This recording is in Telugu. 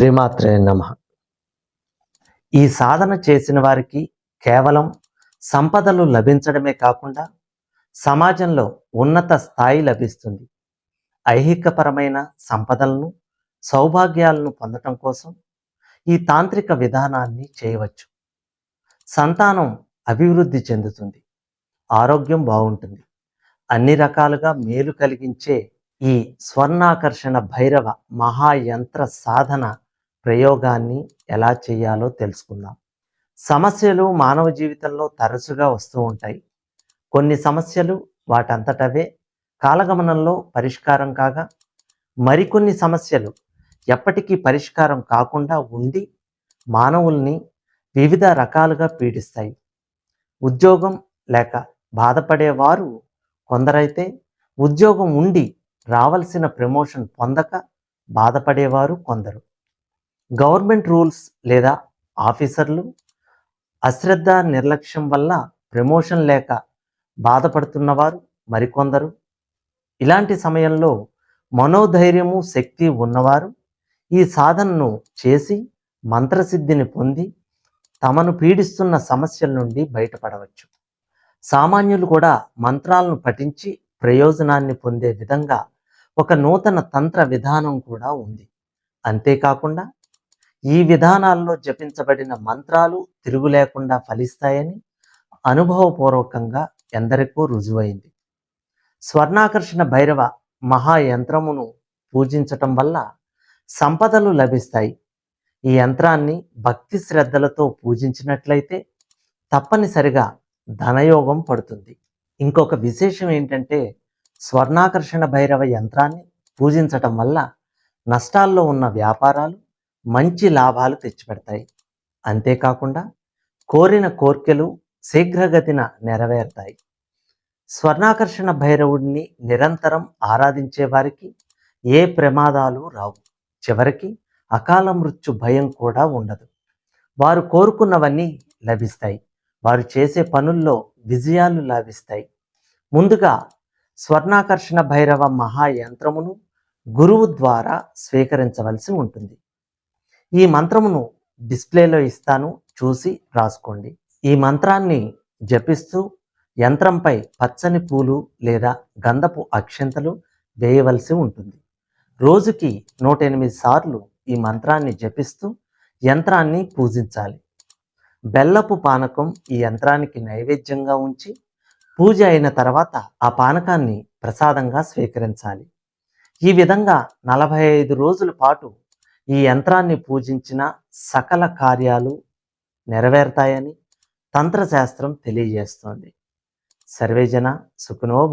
శ్రీమాత్రే నమ. ఈ సాధన చేసిన వారికి కేవలం సంపదలు లభించడమే కాకుండా సమాజంలో ఉన్నత స్థాయి లభిస్తుంది. ఐహికపరమైన సంపదలను సౌభాగ్యాలను పొందటం కోసం ఈ తాంత్రిక విధానాన్ని చేయవచ్చు. సంతానం అభివృద్ధి చెందుతుంది. ఆరోగ్యం బాగుంటుంది. అన్ని రకాలుగా మేలు కలిగించే ఈ స్వర్ణాకర్షణ భైరవ మహాయంత్ర సాధన ప్రయోగాన్ని ఎలా చేయాలో తెలుసుకుందాం. సమస్యలు మానవ జీవితంలో తరచుగా వస్తూ ఉంటాయి. కొన్ని సమస్యలు వాటంతటవే కాలగమనంలో పరిష్కారం కాగా మరికొన్ని సమస్యలు ఎప్పటికీ పరిష్కారం కాకుండా ఉండి మానవుల్ని వివిధ రకాలుగా పీడిస్తాయి. ఉద్యోగం లేక బాధపడేవారు కొందరైతే ఉద్యోగం ఉండి రావాల్సిన ప్రమోషన్ పొందక బాధపడేవారు కొందరు. గవర్నమెంట్ రూల్స్ లేదా ఆఫీసర్లు అశ్రద్ధ నిర్లక్ష్యం వల్ల ప్రమోషన్ లేక బాధపడుతున్నవారు మరికొందరు. ఇలాంటి సమయంలో మనోధైర్యము శక్తి ఉన్నవారు ఈ సాధనను చేసి మంత్రసిద్ధిని పొంది తమను పీడిస్తున్న సమస్యల నుండి బయటపడవచ్చు. సామాన్యులు కూడా మంత్రాలను పఠించి ప్రయోజనాన్ని పొందే విధంగా ఒక నూతన తంత్ర విధానం కూడా ఉంది. అంతేకాకుండా ఈ విధానాల్లో జపించబడిన మంత్రాలు తిరుగు లేకుండా ఫలిస్తాయని అనుభవపూర్వకంగా ఎందరికో రుజువైంది. స్వర్ణాకర్షణ భైరవ మహాయంత్రమును పూజించటం వల్ల సంపదలు లభిస్తాయి. ఈ యంత్రాన్ని భక్తి శ్రద్ధలతో పూజించినట్లయితే తప్పనిసరిగా ధనయోగం పడుతుంది. ఇంకొక విశేషం ఏంటంటే స్వర్ణాకర్షణ భైరవ యంత్రాన్ని పూజించటం వల్ల నష్టాల్లో ఉన్న వ్యాపారాలు మంచి లాభాలు తెచ్చిపెడతాయి. అంతేకాకుండా కోరిన కోర్కెలు శీఘ్రగతిన నెరవేరుతాయి. స్వర్ణాకర్షణ భైరవుడిని నిరంతరం ఆరాధించే వారికి ఏ ప్రమాదాలు రావు. చివరికి అకాల మృత్యు భయం కూడా ఉండదు. వారు కోరుకున్నవన్నీ లభిస్తాయి. వారు చేసే పనుల్లో విజయాలు లభిస్తాయి. ముందుగా స్వర్ణాకర్షణ భైరవ మహాయంత్రమును గురువు ద్వారా స్వీకరించవలసి ఉంటుంది. ఈ మంత్రమును డిస్ప్లేలో ఇస్తాను. చూసి రాసుకోండి. ఈ మంత్రాన్ని జపిస్తూ యంత్రంపై పచ్చని పూలు లేదా గంధపు అక్షంతలు వేయవలసి ఉంటుంది. రోజుకి నూట ఎనిమిది సార్లు ఈ మంత్రాన్ని జపిస్తూ యంత్రాన్ని పూజించాలి. బెల్లపు పానకం ఈ యంత్రానికి నైవేద్యంగా ఉంచి పూజ అయిన తర్వాత ఆ పానకాన్ని ప్రసాదంగా స్వీకరించాలి. ఈ విధంగా నలభై ఐదు రోజుల పాటు ఈ యంత్రాన్ని పూజించిన సకల కార్యాలు నెరవేరుతాయని తంత్రశాస్త్రం తెలియజేస్తోంది. సర్వేజన సుఖనో భవ-